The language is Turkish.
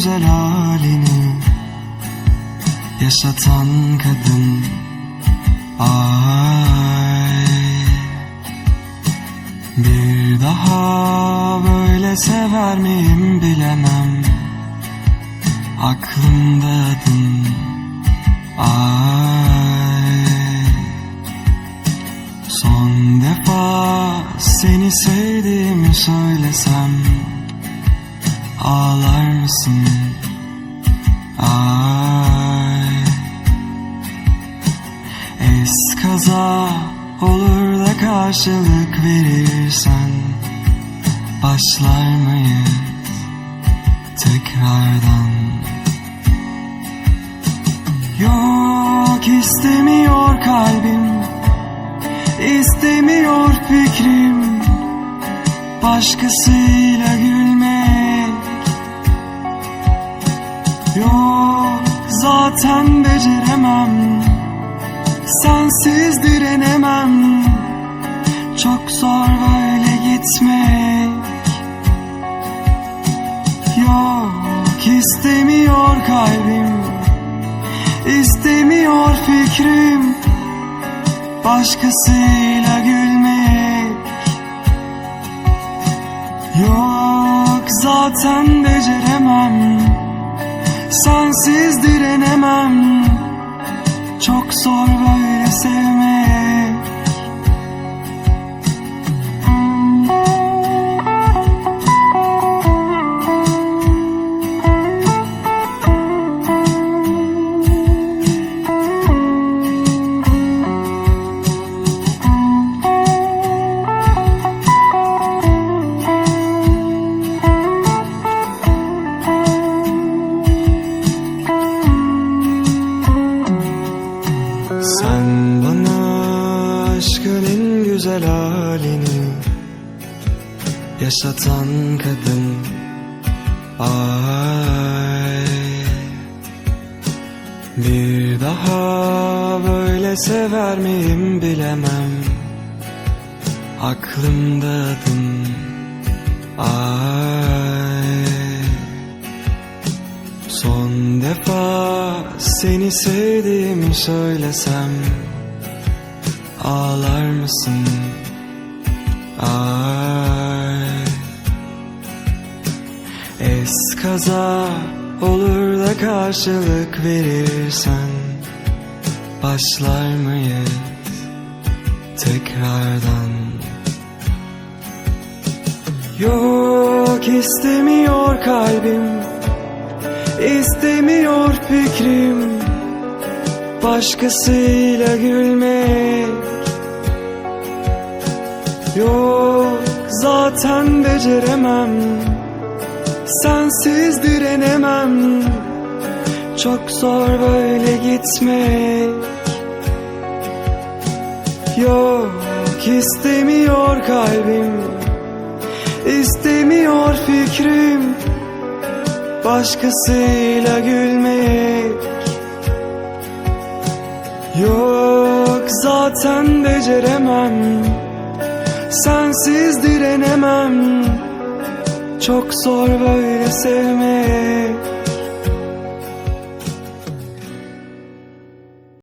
güzel halini yaşatan kadın. Ay bir daha böyle sever miyim bilemem. Aklımda adın ay. Son defa seni sevdiğimi söylesem Ağlar mısın? Ay Eskaza olur da karşılık verirsen Başlar mıyız tekrardan. Yok istemiyor kalbim İstemiyor fikrim. Başkasıyla gülmek zaten beceremem Sensiz direnemem. Çok zor böyle gitmek. Yok istemiyor kalbim. İstemiyor fikrim. Başkasıyla gülmek. Yok zaten beceremem Yaşatan kadın. Ay Bir daha böyle sever miyim bilemem. Aklımdadın Ay. Son defa seni sevdiğimi söylesem Ağlar mısın? Ay Eskaza olur da karşılık verirsen Başlar mıyız tekrardan? Yok istemiyor kalbim İstemiyor fikrim Başkasıyla gülmek Yok zaten beceremem Sensiz direnemem. Çok zor böyle gitmek. Yok istemiyor kalbim. İstemiyor fikrim. Başkasıyla gülmek. Yok zaten beceremem. Sensiz direnemem Çok zor böyle sevmek